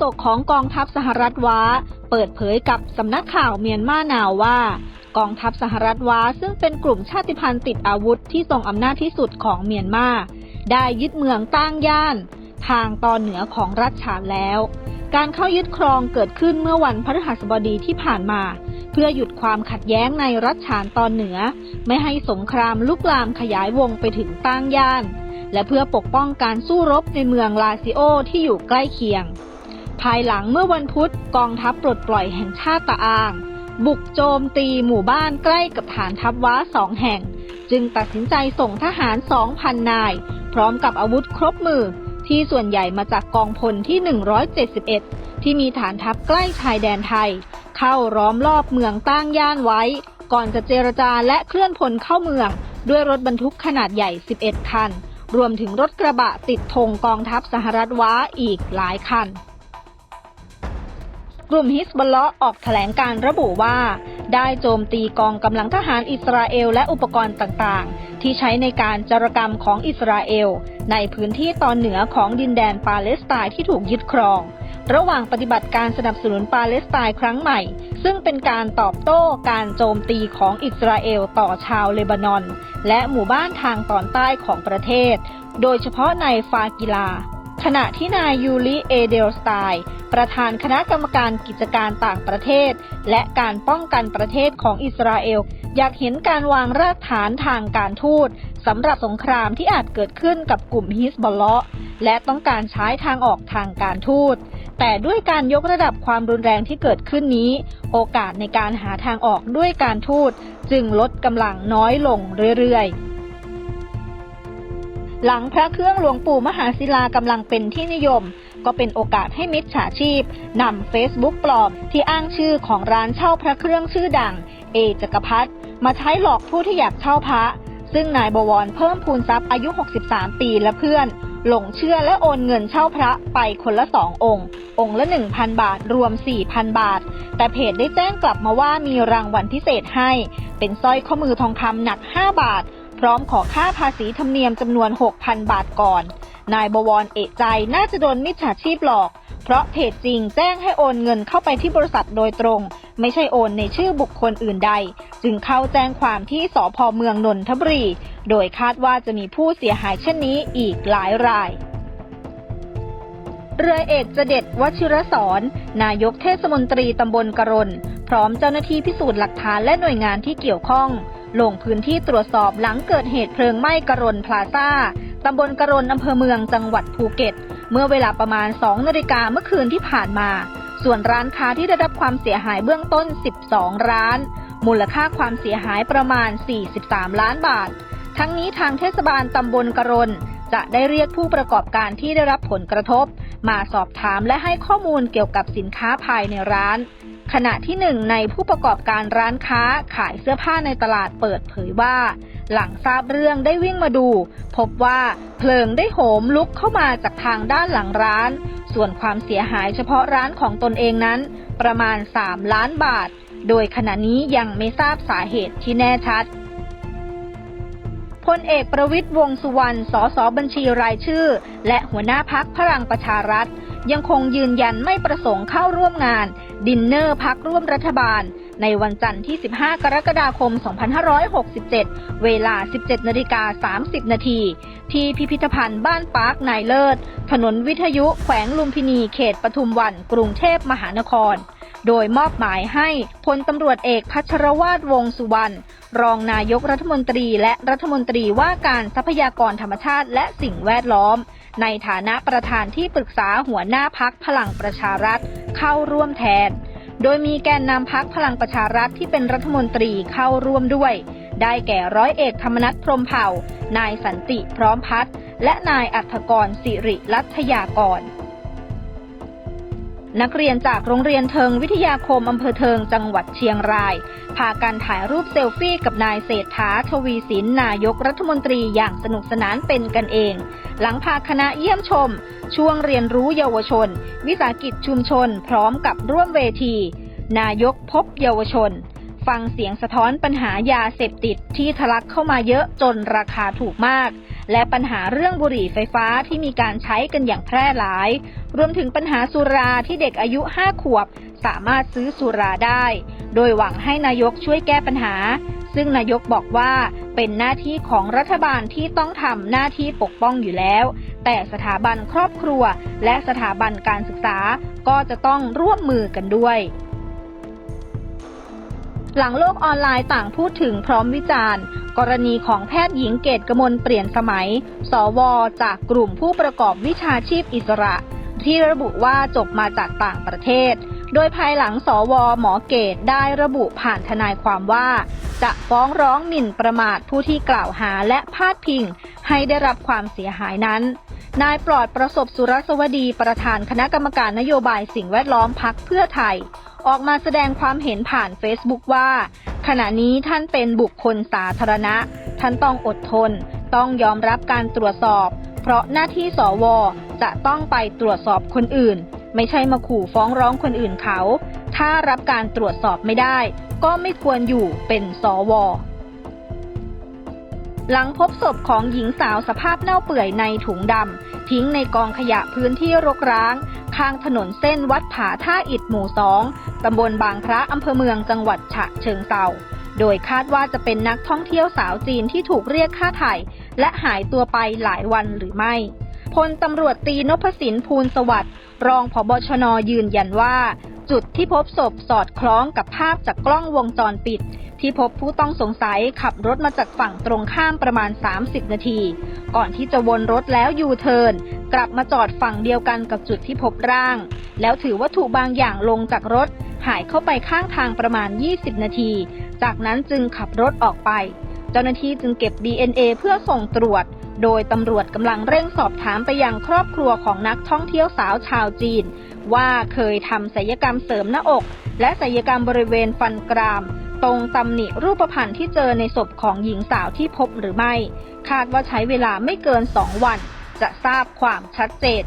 ษกของกองทัพสหรัฐว้า เปิดเผยกับสำนักข่าวเมียนมานาวว่ากองทัพสหรัฐว้าซึ่งเป็นกลุ่มชาติพันธุ์ติดอาวุธที่ทรงอำนาจที่สุดของเมียนมา ได้ยึดเมืองตั้งย่าน ทางตอนเหนือของรัฐฉานแล้ว การเข้ายึดครองเกิดขึ้นเมื่อวันพฤหัสบดีที่ผ่านมา เพื่อหยุดความขัดแย้งในรัฐฉานตอนเหนือ ไม่ให้สงครามลุกลามขยายวงไปถึงตั้งย่าน และเพื่อปกป้องการสู้รบในเมืองลาซิโอที่อยู่ใกล้เคียง ภายหลังเมื่อวันพุธกองทัพปลดปล่อยแห่งชาติตะอาง บุกโจมตีหมู่บ้านใกล้กับฐานทัพว้าสองแห่ง จึงตัดสินใจส่งทหาร 2,000 นาย พร้อมกับอาวุธครบมือ ที่ส่วนใหญ่มาจากกองพลที่ 171 ที่มีฐานทัพใกล้ชายแดนไทย เข้าล้อมรอบเมืองตั้งย่านไว้ ก่อนจะเจรจาและเคลื่อนพลเข้าเมือง ด้วยรถบรรทุกขนาดใหญ่ 11 คัน รวมถึงรถกระบะติดธงกองทัพสหรัฐว้าอีกหลายคัน กลุ่มฮิสบอลเลาะออกแถลงการระบุว่า ได้โจมตีกองกำลังทหารอิสราเอลและอุปกรณ์ต่างๆ ที่ใช้ในการจารกรรมของอิสราเอล ในพื้นที่ตอนเหนือของดินแดนปาเลสไตน์ที่ถูกยึดครอง ระหว่างปฏิบัติการสนับสนุนปาเลสไตน์ครั้งใหม่ ซึ่งเป็นการตอบโต้การโจมตีของอิสราเอลต่อชาวเลบานอน และหมู่บ้านทางตอนใต้ของประเทศ โดยเฉพาะในฟากิลา ขณะที่นายยูริเอเดลสไตน์ประธานคณะกรรมการกิจการต่างประเทศ และการป้องกันประเทศของอิสราเอล อยากเห็นการวางรากฐานทางการทูตสำหรับสงครามที่อาจเกิดขึ้นกับกลุ่มฮิสบอลเลาะและต้องการใช้ทางออกทางการทูต แต่ด้วยการยกระดับความรุนแรงที่เกิดขึ้นนี้ โอกาสในการหาทางออกด้วยการทูตจึงลดกำลังน้อยลงเรื่อยๆ หลังพระเครื่องหลวงปู่มหาศิลากำลังเป็นที่นิยม ก็เป็นโอกาสให้มิจฉาชีพนำ Facebook ปลอมที่อ้างชื่อของร้านเช่าพระเครื่องชื่อดัง เอจักรพัฒมาใช้หลอกผู้ที่อยากเช่าพระ ซึ่งนายบวรเพิ่มพูนทรัพย์อายุ 63 ปีและเพื่อน หลงเชื่อและโอนเงินเช่าพระไปคนละสององค์ องค์ละ 1,000 บาทรวม 4,000 บาท แต่เพจได้แจ้งกลับมาว่ามีรางวัลพิเศษให้ เป็นสร้อยข้อมือทองคำหนัก 5 บาท พร้อมขอค่าภาษีธรรมเนียมจำนวน 6,000 บาทก่อน นายบวรเอกใจน่าจะโดนมิจฉาชีพหลอก เพราะเพจจริงแจ้งให้โอนเงินเข้าไปที่บริษัทโดยตรง ไม่ใช่โอนในชื่อบุคคลอื่นใด จึงเข้าแจ้งความที่สพเมืองนนทบุรี โดยคาดว่าจะมีผู้เสียหายเช่นนี้อีกหลายรายเรือเอกเจเด็ดวชิรสอนนายกเทศมนตรีตำบลกรณพร้อมเจ้าหน้าที่พิสูจน์หลักฐานและหน่วยงานที่เกี่ยวข้อง ลงพื้นที่ตรวจสอบหลังเกิดเหตุเพลิงไหม้กรณพลาซ่าตำบลกรณอำเภอเมืองจังหวัดภูเก็ต เมื่อเวลาประมาณ 2 นาฬิกาเมื่อคืนที่ผ่านมา ส่วนร้านค้าที่ได้รับความเสียหายเบื้องต้น 12 ร้าน มูลค่าความเสียหายประมาณ 43 ล้านบาท ทั้งนี้ทางเทศบาลตำบลกรณจะได้เรียกผู้ประกอบการที่ได้รับผลกระทบ มาสอบถามและให้ข้อมูลเกี่ยวกับสินค้าภายในร้าน ขณะที่หนึ่งในผู้ประกอบการร้านค้าขายเสื้อผ้าในตลาดเปิดเผยว่า หลังทราบเรื่องได้วิ่งมาดู พบว่าเพลิงได้โหมลุกเข้ามาจากทางด้านหลังร้าน ส่วนความเสียหายเฉพาะร้านของตนเองนั้น ประมาณ 3 ล้านบาท โดยขณะนี้ยังไม่ทราบสาเหตุที่แน่ชัดพลเอกประวิตยวงสุวรรณ สสบัญชีรายชื่อ และหัวหน้าพักพลังประชารัฐ ยังคงยืนยันไม่ประสงค์เข้าร่วมงาน ดินเนอร์พักร่วมรัฐบาล ในวันจันทร์ที่ 15 กรกฎาคม 2567 เวลา 17นาฬิกา30 นาทีที่พิพิธภัณฑ์บ้านปาร์คนายเลิศ ถนนวิทยุแขวงลุมพินีเขตปทุมวัน กรุงเทพมหานคร โดยมอบหมายให้พลตำรวจเอกพัชรวาทวงสุวรรณรองนายกรัฐมนตรีและรัฐมนตรีว่าการทรัพยากรธรรมชาติและสิ่งแวดล้อม ในฐานะประธานที่ปรึกษาหัวหน้าพักพลังประชารัฐเข้าร่วมแทน โดยมีแกนนำพักพลังประชารัฐที่เป็นรัฐมนตรีเข้าร่วมด้วย ได้แก่ร้อยเอกธรรมนัฐพรมเผ่า นายสันติพร้อมพัฒน์และนายอัธกรสิริรัตยากร นักเรียนจากโรงเรียนเทิงวิทยาคมอำเภอเทิงจังหวัดเชียงราย พากันถ่ายรูปเซลฟี่กับนายเศรษฐาทวีสินนายกรัฐมนตรีอย่างสนุกสนานเป็นกันเอง หลังพาคณะเยี่ยมชม ช่วงเรียนรู้เยาวชน วิสาหกิจชุมชนพร้อมกับร่วมเวที นายกพบเยาวชน ฟังเสียงสะท้อนปัญหายาเสพติดที่ทะลักเข้ามาเยอะจนราคาถูกมาก และปัญหาเรื่องบุหรี่ไฟฟ้าที่มีการใช้กันอย่างแพร่หลาย รวมถึงปัญหาสุราที่เด็กอายุ 5 ขวบ สามารถซื้อสุราได้ โดยหวังให้นายกช่วยแก้ปัญหา ซึ่งนายกบอกว่าเป็นหน้าที่ของรัฐบาลที่ต้องทำหน้าที่ปกป้องอยู่แล้ว แต่สถาบันครอบครัว และสถาบันการศึกษาก็จะต้องร่วมมือกันด้วย หลังโลกออนไลน์ต่างพูดถึงพร้อมวิจารณ์ กรณีของแพทย์หญิงเกตกมลเปลี่ยนสมัย สว จากกลุ่มผู้ประกอบวิชาชีพอิสระ ที่ระบุว่าจบมาจากต่างประเทศ โดยภายหลังสว หมอเกตได้ระบุผ่านทนายความว่า จะฟ้องร้องหมิ่นประมาทผู้ที่กล่าวหาและพาดพิง ให้ได้รับความเสียหายนั้น นายปลอดประสบสุรสวดีประธานคณะกรรมการนโยบายสิ่งแวดล้อมพักเพื่อไทย ออกมาแสดงความเห็นผ่าน Facebook ว่า ขณะนี้ท่านเป็นบุคคลสาธารณะ ท่านต้องอดทน ต้องยอมรับการตรวจสอบ เพราะหน้าที่สวจะต้องไปตรวจสอบคนอื่น ไม่ใช่มาขู่ฟ้องร้องคนอื่นเขา ถ้ารับการตรวจสอบไม่ได้ ก็ไม่ควรอยู่เป็นสวหลังพบศพของหญิงสาวสภาพเน่าเปื่อยในถุงดำ ทิ้งในกองขยะพื้นที่รกร้าง ข้างถนนเส้นวัดผาท่าอิฐหมู่สองตำบลบางพระอำเภอเมืองจังหวัดฉะเชิงเทราโดยคาดว่าจะเป็นนักท่องเที่ยวสาวจีนที่ถูกเรียกค่าไถ่และหายตัวไปหลายวันหรือไม่พลตำรวจตีนพสินภูลสวัสดิ์รองผบชนยืนยันว่า จุดที่พบศพสอดคล้องกับภาพจากกล้องวงจรปิด ที่พบผู้ต้องสงสัยขับรถมาจากฝั่งตรงข้ามประมาณ 30 นาที ก่อนที่จะวนรถแล้วยูเทิร์น กลับมาจอดฝั่งเดียวกันกับจุดที่พบร่าง แล้วถือวัตถุบางอย่างลงจากรถ หายเข้าไปข้างทางประมาณ 20 นาที จากนั้นจึงขับรถออกไป เจ้าหน้าที่จึงเก็บ DNA เพื่อส่งตรวจ โดยตำรวจกำลังเร่งสอบถามไปยังครอบครัวของนักท่องเที่ยวสาวชาวจีน ว่าเคยทำศัลยกรรมเสริมหน้าอก และศัลยกรรมบริเวณฟันกรามตรงตำหนิรูปพรรณที่เจอในศพของหญิงสาวที่พบหรือไม่ คาดว่าใช้เวลาไม่เกิน2วัน จะทราบความชัดเจน